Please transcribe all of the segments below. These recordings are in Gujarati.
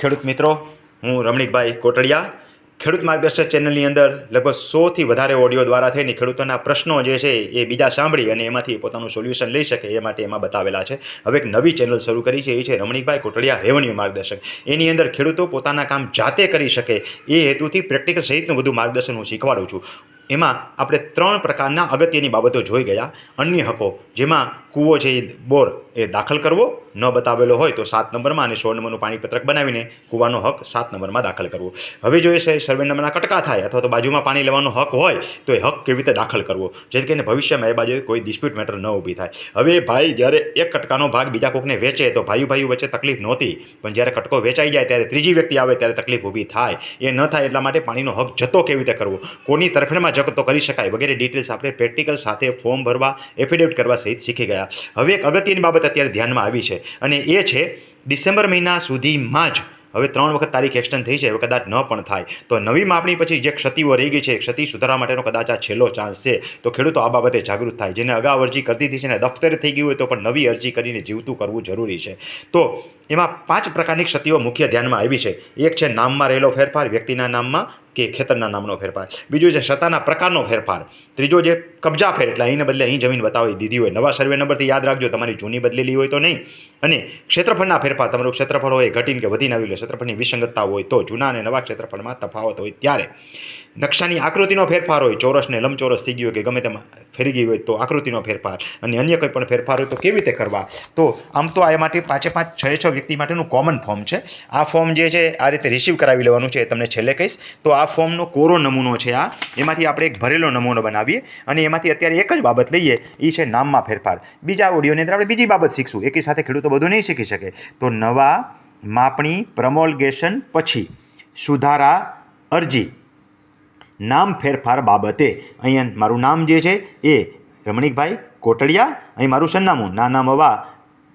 ખેડૂત મિત્રો, હું રમણીકભાઈ કોટડિયા. ખેડૂત માર્ગદર્શક ચેનલની અંદર લગભગ સોથી વધારે ઓડિયો દ્વારા થઈને ખેડૂતોના પ્રશ્નો જે છે એ બીજા સાંભળી અને એમાંથી પોતાનું સોલ્યુશન લઈ શકે એ માટે એમાં બતાવેલા છે. હવે એક નવી ચેનલ શરૂ કરી છે, એ છે રમણીકભાઈ કોટડિયા રેવન્યુ માર્ગદર્શક. એની અંદર ખેડૂતો પોતાના કામ જાતે કરી શકે એ હેતુથી પ્રેક્ટિકલ સહિતનું બધું માર્ગદર્શન હું શીખવાડું છું. એમાં આપણે ત્રણ પ્રકારના અગત્યની બાબતો જોઈ ગયા. અન્ય હકો, જેમાં કૂવો છે એ બોર એ દાખલ કરવો, ન બતાવેલો હોય તો સાત નંબરમાં અને સોળ નંબરનું પાણીપત્રક બનાવીને કૂવાનો હક સાત નંબરમાં દાખલ કરવો. હવે જો એ સર્વે નંબરના કટકા થાય અથવા તો બાજુમાં પાણી લેવાનો હક હોય, તો એ હક કેવી રીતે દાખલ કરવો? જેથી કરીને ભવિષ્યમાં એ બાજુ કોઈ ડિસ્પ્યુટ મેટર ન ઊભી થાય. હવે ભાઈ, જ્યારે એક કટકાનો ભાગ બીજા કોકને વેચે તો ભાઈ ભાઈ વચ્ચે તકલીફ નહોતી. પણ જ્યારે કટકો વેચાઈ જાય ત્યારે ત્રીજી વ્યક્તિ આવે ત્યારે તકલીફ ઊભી થાય. એ ન થાય એટલા માટે પાણીનો હક જતો કેવી રીતે કરવો? કોની તરફેણમાં જતો કરી શકાય. વગેરે ડિટેલ્સ આપણે પ્રેક્ટિકલ સાથે ફોર્મ ભરવા એફિડેવિટ કરવા સહિત શીખી ગયા. હવે એક અગત્યની બાબત અત્યારે ધ્યાનમાં આવી છે અને એ છે ડિસેમ્બર મહિના સુધીમાં જ હવે ત્રણ વખત તારીખ એક્સટેન્ડ થઈ છે. હવે કદાચ ન પણ થાય. તો નવી માપણી પછી જે ક્ષતિઓ રહી ગઈ છે ક્ષતિ સુધારવા માટેનો કદાચ આ છેલ્લો ચાન્સ છે. તો ખેડૂતો આ બાબતે જાગૃત થાય. જેને અગાઉ અરજી કરી દીધી છે ને દફતરે થઈ ગયું હોય તો પણ નવી અરજી કરીને જીવતું કરવું જરૂરી છે. તો એમાં પાંચ પ્રકારની ક્ષતિઓ મુખ્ય ધ્યાનમાં આવી છે. એક છે નામમાં રહેલો ફેરફાર, વ્યક્તિના નામમાં કે ખેતરના નામનો ફેરફાર. બીજું છે સત્તાના પ્રકારનો ફેરફાર. ત્રીજો જે કબજા ફેર, એટલે અહીંને બદલે અહીં જમીન બતાવી દીધી હોય. નવા સર્વે નંબરથી યાદ રાખજો, તમારી જૂની બદલેલી હોય તો નહીં. અને ક્ષેત્રફળના ફેરફાર, તમારું ક્ષેત્રફળ હોય ઘટીને કે વધીને આવી લે. ક્ષેત્રફળની વિસંગતતા હોય તો જૂના અને નવા ક્ષેત્રફળમાં તફાવત હોય ત્યારે. નકશાની આકૃતિનો ફેરફાર હોય, ચોરસને લંબચોરસ થઈ ગયું કે ગમે તેમાં ફેરી ગઈ હોય તો આકૃતિનો ફેરફાર અને અન્ય કોઈ પણ ફેરફાર હોય તો કેવી રીતે કરવા? તો આમ તો આ માટે પાંચે પાંચ છ છ વ્યક્તિ માટેનું કોમન ફોર્મ છે. આ ફોર્મ જે છે, આ રીતે રિસીવ કરાવી લેવાનું છે એ તમને છેલ્લે કહીશ. તો આ ફોર્મનો કોરો નમૂનો છે આ. એમાંથી આપણે એક ભરેલો નમૂનો બનાવીએ અને એમાંથી અત્યારે એક જ બાબત લઈએ. એ છે નામમાં ફેરફાર. બીજા ઓડિયોની અંદર આપણે બીજી બાબત શીખશું. એકી સાથે ખેડૂતો બધું નહીં શીખી શકે. તો નવા માપણી પ્રમોલગેશન પછી સુધારા અરજી. નામ ફેરફાર બાબતે. અહીંયા મારું નામ જે છે એ રમણીકભાઈ કોટડિયા, અહીં મારું સરનામું નાના મવા,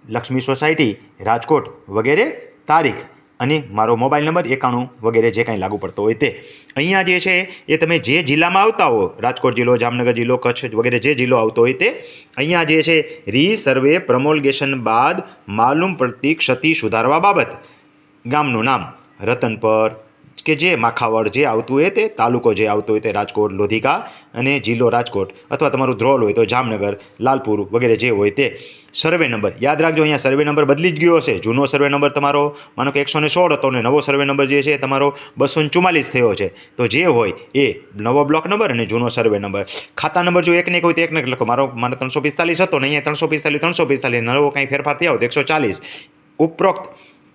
લક્ષ્મી સોસાયટી, રાજકોટ વગેરે તારીખ અને મારો મોબાઈલ નંબર એકાણું વગેરે જે કાંઈ લાગુ પડતો હોય તે. અહીંયા જે છે એ તમે જે જિલ્લામાં આવતા હો, રાજકોટ જિલ્લો, જામનગર જિલ્લો, કચ્છ વગેરે જે જિલ્લો આવતો હોય તે, અહીંયા જે છે રી સર્વે પ્રમોલગેશન બાદ માલુમ પડતી ક્ષતિ સુધારવા બાબત ગામનું નામ રતનપર કે જે માખાવડ જે આવતું હોય તે તાલુકો જે આવતો હોય તે રાજકોટ, લોધિકા અને જિલ્લો રાજકોટ અથવા તમારું ધ્રોલ હોય તો જામનગર, લાલપુર વગેરે જે હોય તે સર્વે નંબર. યાદ રાખજો, અહીંયા સર્વે નંબર બદલી જ ગયો હશે. જૂનો સર્વે નંબર તમારો, માનો કે એકસો ને સોળ હતો અને નવો સર્વે નંબર જે છે તમારો બસો ચુમ્માલીસ થયો છે. તો જે હોય એ નવો બ્લોક નંબર અને જૂનો સર્વે નંબર. ખાતા નંબર જો એક હોય તો એકને નહીં લખો. મારો, મારે ત્રણસો પિસ્તાલીસ હતો ને અહીંયા ત્રણસો પિસ્તાલીસ ત્રણસો પિસ્તાલીસ નવો કાંઈ ફેરફાર થયા હોય તો એકસો ચાલીસ. ઉપરોક્ત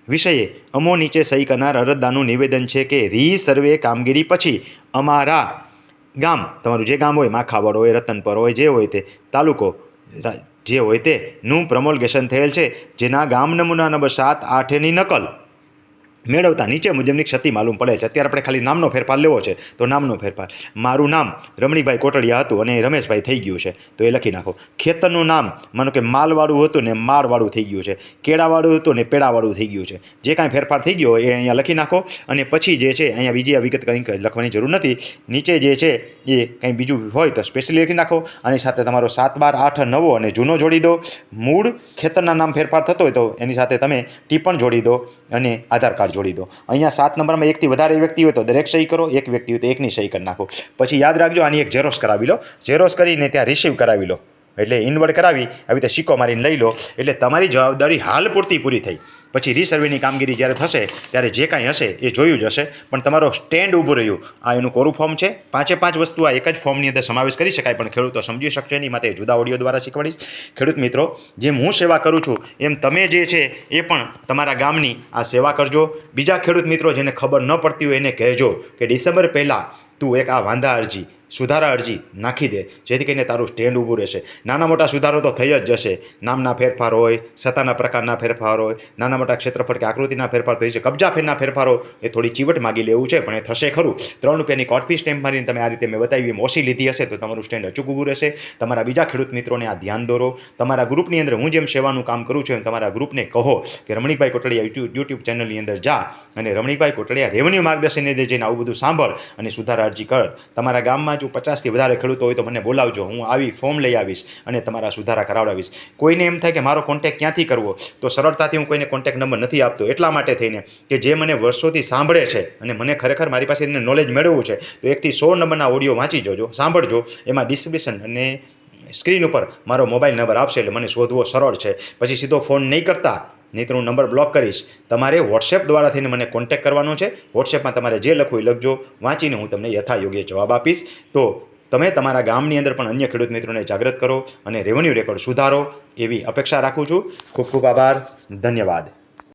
વિષયે અમો નીચે સહી કરનાર અરજદારનું નિવેદન છે કે રી સર્વે કામગીરી પછી અમારા ગામ, તમારું જે ગામ હોય, માખાવડ હોય, રતનપર હોય, જે હોય તે તાલુકો જે હોય તેનું પ્રમોલગેશન થયેલ છે, જેના ગામ નમૂના નંબર સાત આઠની નકલ. મેળવતા નીચે મુજબની ક્ષતિ માલુમ પડે છે. અત્યારે આપણે ખાલી નામનો ફેરફાર લેવો છે, તો નામનો ફેરફાર. મારું નામ રમણીભાઈ કોટડિયા હતું અને રમેશભાઈ થઈ ગયું છે, તો એ લખી નાખો. ખેતરનું નામ માનો કે માલવાળું હતું ને માળવાળું થઈ ગયું છે, કેળાવાળું હતું ને પેડાવાળું થઈ ગયું છે. જે કાંઈ ફેરફાર થઈ ગયો એ અહીંયા લખી નાખો અને પછી જે છે અહીંયા બીજી આ વિગત કંઈક લખવાની જરૂર નથી. નીચે જે છે એ કંઈ બીજું હોય તો સ્પેશિયલી લખી નાખો અને સાથે તમારો સાત બાર આઠ નવો અને જૂનો જોડી દો. મૂળ ખેતરના નામ ફેરફાર થતો હોય તો એની સાથે તમે ટીપણ જોડી દો અને આધાર કાર્ડ જોડી દો. અહીંયા સાત નંબરમાં એકથી વધારે વ્યક્તિ હોય તો દરેક સહી કરો, એક વ્યક્તિ હોય તો એકની સહી કરી નાખો. પછી યાદ રાખજો, આની એક ઝેરોસ કરાવી લો. ઝેરોસ કરીને ત્યાં રિસીવ કરાવી લો. એટલે ઇન્વર્ટ કરાવી, આવી રીતે સિક્કો મારીને લઈ લો. એટલે તમારી જવાબદારી હાલ પૂરતી પૂરી થઈ. પછી રીસર્વેની કામગીરી જ્યારે થશે, ત્યારે જે કાંઈ હશે એ જોયું જ હશે. પણ તમારો સ્ટેન્ડ ઊભું રહ્યું. આ એનું કોરું ફોર્મ છે? પાંચે પાંચ વસ્તુ આ એક જ ફોર્મની અંદર સમાવેશ કરી શકાય, પણ ખેડૂતો સમજી શકશે એની માટે જુદા ઓડિયો દ્વારા શીખવાડીશ. ખેડૂત મિત્રો, જેમ હું સેવા કરું છું, એમ તમે જે છે એ પણ તમારા ગામની આ સેવા કરજો. બીજા ખેડૂત મિત્રો જેને ખબર ન પડતી હોય એને કહેજો કે ડિસેમ્બર પહેલાં તું એક આ વાંધા અરજી સુધારા અરજી નાખી દે. જેથી કરીને તારું સ્ટેન્ડ ઊભું રહેશે. નાના મોટા સુધારો તો થઈ જ જશે. નામના ફેરફાર હોય, સત્તાના પ્રકારના ફેરફાર હોય, નાના મોટા ક્ષેત્રફળ કે આકૃતિના ફેરફાર થઈ છે કબજા ફેરના ફેરફારો, એ થોડી ચીવટ માગી લેવું છે, પણ એ થશે ખરું. ત્રણ રૂપિયાની કોટ ફી સ્ટેમ્પ મારીને તમે આ રીતે મેં બતાવી એમ લીધી હશે, તો તમારું સ્ટેન્ડ અચૂક ઊભું રહેશે. તમારા બીજા ખેડૂત મિત્રોને આ ધ્યાન દોરો. તમારા ગ્રુપની અંદર હું જેમ સેવાનું કામ કરું છું, એમ તમારા ગ્રુપને કહો કે રમણીકભાઈ કોટડિયા યુટ્યુબ ચેનલની અંદર જા અને રમણીકભાઈ કોટડિયા રેવન્યુ માર્ગદર્શનને જઈને આવું બધું સાંભળ અને સુધારા અરજી કર. તમારા ગામમાં હજુ પચાસથી વધારે ખેડૂતો હોય તો મને બોલાવજો, હું આવી ફોર્મ લઈ આવીશ અને તમારા સુધારા કરાવડાવીશ. કોઈને એમ થાય કે મારો કોન્ટેક ક્યાંથી કરવો? તો સરળતાથી હું કોઈને કોન્ટેક્ટ નંબર નથી આપતો. એટલા માટે થઈને કે જે મને વર્ષોથી સાંભળે છે અને મને ખરેખર મારી પાસે એને નોલેજ મેળવવું છે, તો એકથી સો નંબરના ઓડિયો વાંચી જોજો, સાંભળજો. એમાં ડિસ્ક્રિપ્શન અને સ્ક્રીન ઉપર મારો મોબાઈલ નંબર આપશે એટલે મને શોધવો સરળ છે. પછી સીધો ફોન નહીં કરતા. નહીં તો હું નંબર બ્લોક કરીશ. તમારે વોટ્સએપ દ્વારા થઈને મને કોન્ટેક કરવાનો છે. વોટ્સએપમાં તમારે જે લખવું એ લખજો. વાંચીને હું તમને યથાયોગ્ય જવાબ આપીશ. તો તમે તમારા ગામની અંદર પણ અન્ય ખેડૂત મિત્રોને જાગૃત કરો અને રેવન્યુ રેકોર્ડ સુધારો એવી અપેક્ષા રાખું છું. ખૂબ ખૂબ આભાર. ધન્યવાદ.